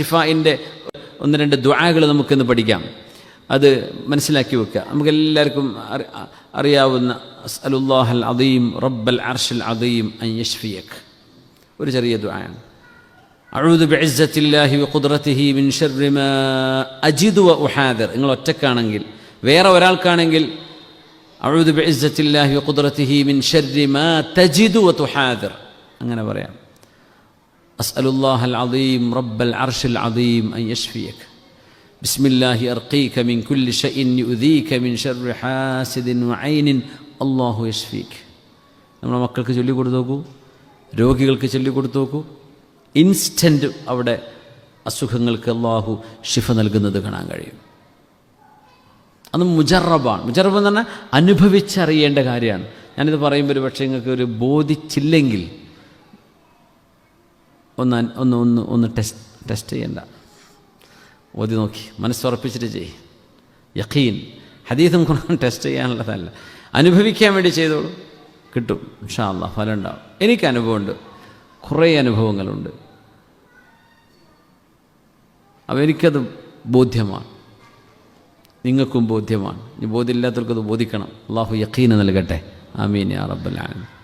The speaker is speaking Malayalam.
ഷിഫായിന്റെ ഒന്ന് രണ്ട് ദ്വാകൾ നമുക്കിന്ന് പഠിക്കാം. അത് മനസ്സിലാക്കി വെക്കുക നമുക്കെല്ലാവർക്കും അറി- അറിയാവുന്ന അസലുല്ലാഹൽ അദീം റബ്ബൽ അർഷൽ അദീം അൻ യഷ്ഫിയക് ഒരു ചെറിയ ദ്വായാണ് അഴുതു ബെഴ്സത്തില്ലാഹി കുദ്രത്തിഹി മിൻ ശർരി മാ അജിദു വ ഉഹാദിർ. നിങ്ങൾ ഒറ്റക്കാണെങ്കിൽ വേറെ ഒരാൾക്കാണെങ്കിൽ അഴുതു ബെഴ്സത്തില്ലാഹി കുദ്രത്തിഹി മിൻ ശർരി മാ തജിദു വ തുഹാദിർ. അങ്ങനെ പറയാം. أسأل الله العظيم رب العرش العظيم أن يشفيك بسم الله أرقيك من كل شيء يؤذيك من شر حاسد وعين الله يشفيك നമ്മുടെ മക്കൾക്ക് ചൊല്ലിക്കൊടുത്തു നോക്കൂ രോഗികൾക്ക് ചൊല്ലിക്കൊടുത്തു നോക്കൂ ഇൻസ്റ്റൻറ്റ് അവിടെ അസുഖങ്ങൾക്ക് അള്ളാഹു ഷിഫ നൽകുന്നത് കാണാൻ കഴിയും അത് മുജറബാണ് മുജറബ് എന്ന് പറഞ്ഞാൽ അനുഭവിച്ചറിയേണ്ട കാര്യമാണ് ഞാനിത് പറയുമ്പോൾ ഒരു പക്ഷേ നിങ്ങൾക്ക് ഒരു ബോധിച്ചില്ലെങ്കിൽ ഒന്ന് ഒന്ന് ഒന്ന് ഒന്ന് ടെസ്റ്റ് ടെസ്റ്റ് ചെയ്യണ്ട. ഓതി നോക്കി. മനസ്സുറപ്പിച്ചിട്ട് ചെയ്യും. യഖീൻ. ഹദീസും ഖുർആൻ ടെസ്റ്റ് ചെയ്യാനുള്ളതല്ല. അനുഭവിക്കാൻ വേണ്ടി ചെയ്തോളൂ. കിട്ടും. ഇൻഷാ അല്ല ഫലം ഉണ്ടാവും എനിക്ക് അനുഭവമുണ്ട്. കുറേ അനുഭവങ്ങളുണ്ട്. അപ്പോൾ എനിക്കത് ബോധ്യമാണ്. നിങ്ങൾക്കും ബോധ്യമാണ്. ഇനി ബോധ്യമില്ലാത്തവർക്കത് ബോധിക്കണം. അള്ളാഹു യക്കീന് നൽകട്ടെ. ആമീൻ ആലമീൻ.